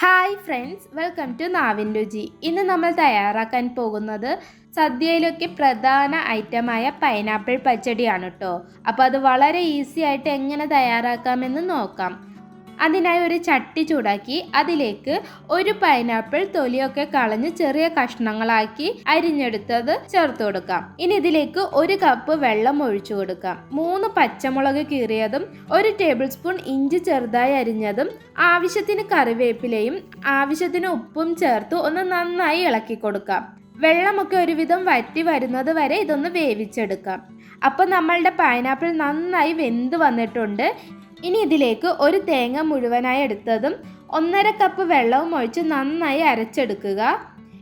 Hi friends welcome to Naavin Ruchi ഇന്ന് നമ്മൾ തയ്യാറാക്കാൻ പോകുന്നത് സദ്യയിലൊക്കെ പ്രധാന ഐറ്റമായ പൈനാപ്പിൾ പച്ചടിയാണ് കേട്ടോ അപ്പോൾ അത് വളരെ ഈസി ആയിട്ട് എങ്ങനെ തയ്യാറാക്കാമെന്ന് നോക്കാം. അതിനായി ഒരു ചട്ടി ചൂടാക്കി അതിലേക്ക് ഒരു പൈനാപ്പിൾ തൊലിയൊക്കെ കളഞ്ഞ് ചെറിയ കഷ്ണങ്ങളാക്കി അരിഞ്ഞെടുത്തത് ചേർത്ത് കൊടുക്കാം. ഇനി ഇതിലേക്ക് ഒരു കപ്പ് വെള്ളം ഒഴിച്ചു കൊടുക്കാം. മൂന്ന് പച്ചമുളക് കീറിയതും ഒരു ടേബിൾ സ്പൂൺ ഇഞ്ചി ചെറുതായി അരിഞ്ഞതും ആവശ്യത്തിന് കറിവേപ്പിലയും ആവശ്യത്തിന് ഉപ്പും ചേർത്ത് ഒന്ന് നന്നായി ഇളക്കി കൊടുക്കാം. വെള്ളമൊക്കെ ഒരുവിധം വറ്റി വരുന്നത് വരെ ഇതൊന്ന് വേവിച്ചെടുക്കാം. അപ്പോൾ നമ്മളുടെ പൈനാപ്പിൾ നന്നായി വെന്ത് വന്നിട്ടുണ്ട്. ഇനി ഇതിലേക്ക് ഒരു തേങ്ങ മുഴുവനായി എടുത്തതും ഒന്നര കപ്പ് വെള്ളവും ഒഴിച്ച് നന്നായി അരച്ചെടുക്കുക.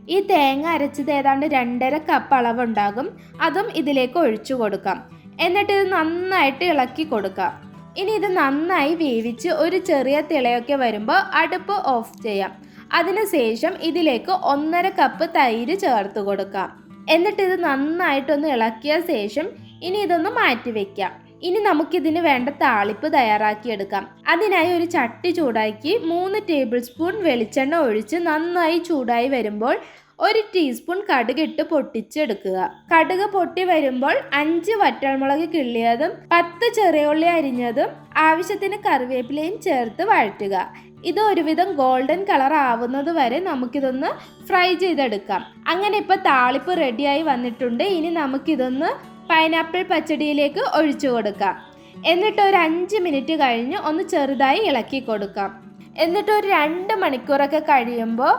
ഈ തേങ്ങ അരച്ചത് ഏതാണ്ട് രണ്ടര കപ്പ് അളവുണ്ടാകും. അതും ഇതിലേക്ക് ഒഴിച്ചു കൊടുക്കാം. എന്നിട്ട് ഇത് നന്നായിട്ട് ഇളക്കി കൊടുക്കാം. ഇനി ഇത് നന്നായി വേവിച്ച് ഒരു ചെറിയ തിളയൊക്കെ വരുമ്പോൾ അടുപ്പ് ഓഫ് ചെയ്യാം. അതിനുശേഷം ഇതിലേക്ക് ഒന്നര കപ്പ് തൈര് ചേർത്ത് കൊടുക്കാം. എന്നിട്ട് ഇത് നന്നായിട്ടൊന്ന് ഇളക്കിയ ശേഷം ഇനി ഇതൊന്ന് മാറ്റി വെക്കാം. ഇനി നമുക്കിതിന് വേണ്ട താളിപ്പ് തയ്യാറാക്കിയെടുക്കാം. അതിനായി ഒരു ചട്ടി ചൂടാക്കി മൂന്ന് ടേബിൾ സ്പൂൺ വെളിച്ചെണ്ണ ഒഴിച്ച് നന്നായി ചൂടായി വരുമ്പോൾ ഒരു ടീസ്പൂൺ കടുക് ഇട്ട് പൊട്ടിച്ചെടുക്കുക. കടുക് പൊട്ടി വരുമ്പോൾ അഞ്ച് വറ്റൽമുളക് കിള്ളിയതും പത്ത് ചെറിയ ഉള്ളി അരിഞ്ഞതും ആവശ്യത്തിന് കറിവേപ്പിലയും ചേർത്ത് വഴറ്റുക. ഇത് ഒരുവിധം ഗോൾഡൻ കളർ ആവുന്നത് വരെ നമുക്കിതൊന്ന് ഫ്രൈ ചെയ്തെടുക്കാം. അങ്ങനെ ഇപ്പൊ താളിപ്പ് റെഡിയായി വന്നിട്ടുണ്ട്. ഇനി നമുക്കിതൊന്ന് പൈനാപ്പിൾ പച്ചടിയിലേക്ക് ഒഴിച്ചു കൊടുക്കാം. എന്നിട്ട് ഒരു അഞ്ച് മിനിറ്റ് കഴിഞ്ഞ് ഒന്ന് ചെറുതായി ഇളക്കി കൊടുക്കാം. എന്നിട്ട് ഒരു രണ്ട് മണിക്കൂറൊക്കെ കഴിയുമ്പോൾ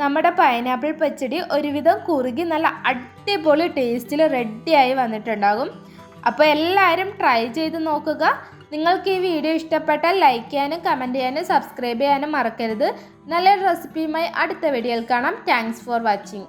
നമ്മുടെ പൈനാപ്പിൾ പച്ചടി ഒരുവിധം കുറുകി നല്ല അടിപൊളി ടേസ്റ്റിൽ റെഡിയായി വന്നിട്ടുണ്ടാകും. അപ്പോൾ എല്ലാവരും ട്രൈ ചെയ്ത് നോക്കുക. നിങ്ങൾക്ക് ഈ വീഡിയോ ഇഷ്ടപ്പെട്ടാൽ ലൈക്ക് ചെയ്യാനും കമന്റ് ചെയ്യാനും സബ്സ്ക്രൈബ് ചെയ്യാനും മറക്കരുത്. നല്ലൊരു റെസിപ്പിയുമായി അടുത്ത വീഡിയോയിൽ കാണാം. Thanks for watching